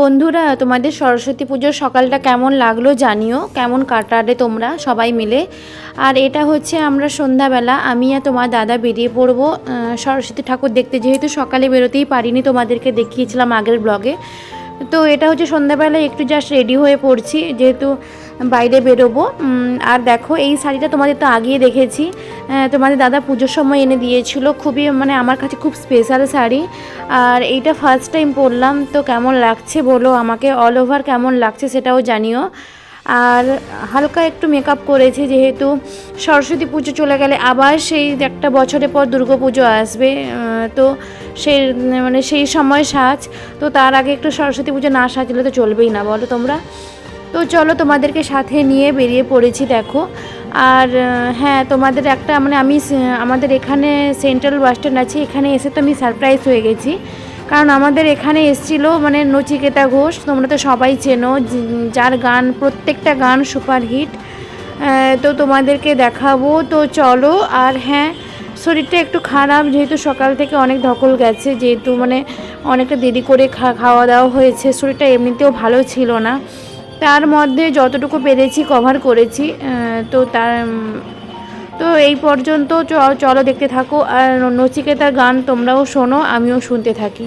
বন্ধুরা, তোমাদের সরস্বতী পুজোর সকালটা কেমন লাগল জানিও। কেমন কাটালে তোমরা সবাই মিলে। আর এটা হচ্ছে আমরা সন্ধ্যাবেলা, আমি আর তোমার দাদা বেরিয়ে পড়ব। সরস্বতী ঠাকুর দেখতে যেহেতু সকালে বেরোতেই পারিনি, তোমাদেরকে দেখিয়েছিলাম আগের ব্লগে তো এটা হচ্ছে সন্ধ্যাবেলায় একটু জাস্ট রেডি হয়ে পড়ছি, যেহেতু বাইরে বেরোবো। আর দেখো, এই শাড়িটা তোমাদের তো আগেই দেখেছি। তোমাদের দাদা পুজোর সময় এনে দিয়েছিল। খুবই মানে আমার কাছে খুব স্পেশাল শাড়ি। আর এইটা ফার্স্ট টাইম পরলাম, তো কেমন লাগছে বলো আমাকে? অল ওভার কেমন লাগছে সেটাও জানিও। আর হালকা একটু মেকআপ করেছি, যেহেতু সরস্বতী পুজো চলে গেলে আবার সেই একটা বছরের পর দুর্গা পুজো আসবে তো সেই মানে সেই সময় সাজ, তো তার আগে একটু সরস্বতী পুজো না সাজলে তো চলবেই না, বলো তোমরা? তো চলো তোমাদেরকে সাথে নিয়ে বেরিয়ে পড়েছি, দেখো। আর হ্যাঁ তোমাদের একটা মানে আমি, আমাদের এখানে সেন্ট্রাল বাস স্ট্যান্ড আছে, এখানে এসে তো আমি সারপ্রাইজ হয়ে গেছি। কারণ আমাদের এখানে এসছিল মানে নচিকেতা ঘোষ, তোমরা তো সবাই চেনো যার গান, প্রত্যেকটা গান সুপারহিট তো তোমাদেরকে দেখাবো। তো চলো, আর হ্যাঁ শরীরটা একটু খারাপ, যেহেতু সকাল থেকে অনেক ধকল গেছে, যেহেতু মানে অনেকটা দেরি করে খাওয়া দাওয়া হয়েছে, শরীরটা এমনিতেও ভালো ছিল না। তার মধ্যে যতটুকু পেরেছি কভার করেছি তো তার তো এই পর্যন্ত চলো দেখতে থাকো। আর নচিকেতার গান তোমরাও শোনো, আমিও শুনতে থাকি।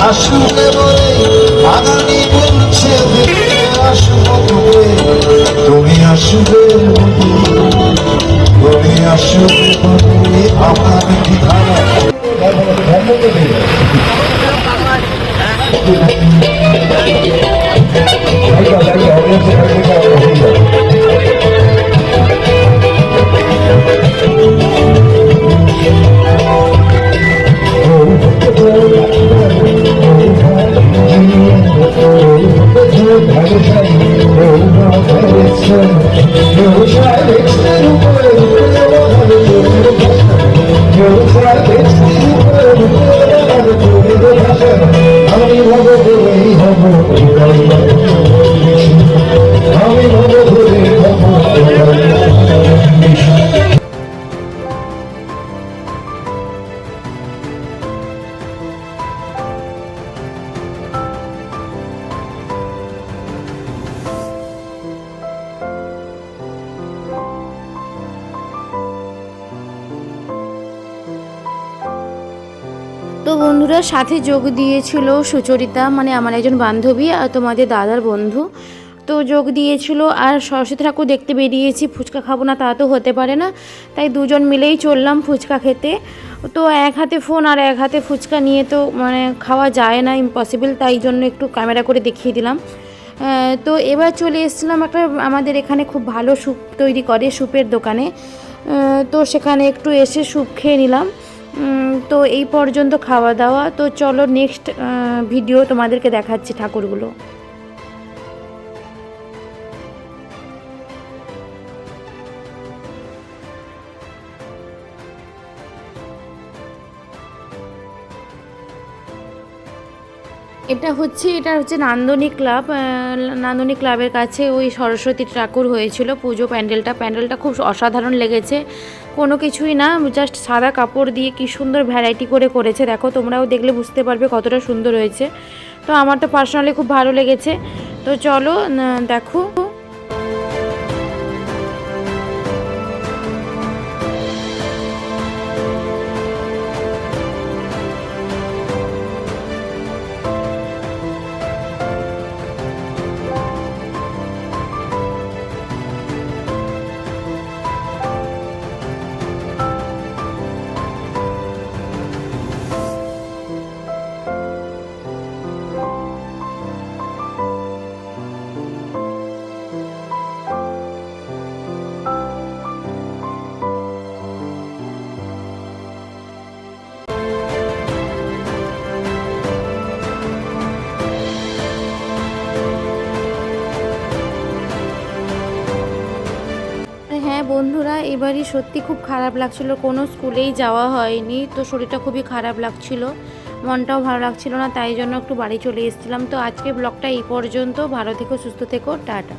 আসবে বলে আগামী বলছে আসব তুমি তুমি আসবে তুমি আসবে তুমি আমার আমি বন্ধুরা সাথে যোগ দিয়েছিল সুচরিতা মানে আমার একজন বান্ধবী আর তোমাদের দাদার বন্ধু। তো যোগ দিয়েছিল আর সরস্বতী ঠাকুর দেখতে বেরিয়েছি, ফুচকা খাব না তা তো হতে পারে না। তাই দুজন মিলেই চললাম ফুচকা খেতে। তো এক হাতে ফোন আর এক হাতে ফুচকা নিয়ে তো মানে খাওয়া যায় না ইম্পসিবল তাই জন্য একটু ক্যামেরা করে দেখিয়ে দিলাম। তো এবার চলে এসেছিলাম একটা আমাদের এখানে খুব ভালো স্যুপ তৈরি করে স্যুপের দোকানে। তো সেখানে একটু এসে স্যুপ খেয়ে নিলাম। তো এই পর্যন্ত খাওয়া দাওয়া। তো চলো নেক্সট ভিডিও তোমাদেরকে দেখাচ্ছি ঠাকুরগুলো। এটা হচ্ছে এটা হচ্ছে নান্দনিক ক্লাব নান্দনী নান্দনিক ক্লাবের কাছে ওই সরস্বতী ঠাকুর হয়েছিল পুজো প্যান্ডেলটা। প্যান্ডেলটা খুব অসাধারণ লেগেছে। কোনো কিছুই না জাস্ট সাদা কাপড় দিয়ে কি সুন্দর ভ্যারাইটি করে করেছে। দেখো, তোমরাও দেখলে বুঝতে পারবে কতটা সুন্দর হয়েছে। তো আমার তো পার্সোনালি খুব ভালো লেগেছে। তো চলো দেখো। এবারই সত্যি খুব খারাপ লাগছিল। কোনো স্কুলেই যাওয়া হয়নি, তো শরীরটা খুবই খারাপ লাগছিল। মনটাও ভালো লাগছিল না, তাই জন্য একটু বাড়ি চলে এসেছিলাম। তো আজকে ব্লগটা এই পর্যন্ত। ভালো থেকো, সুস্থ থেকো, টাটা।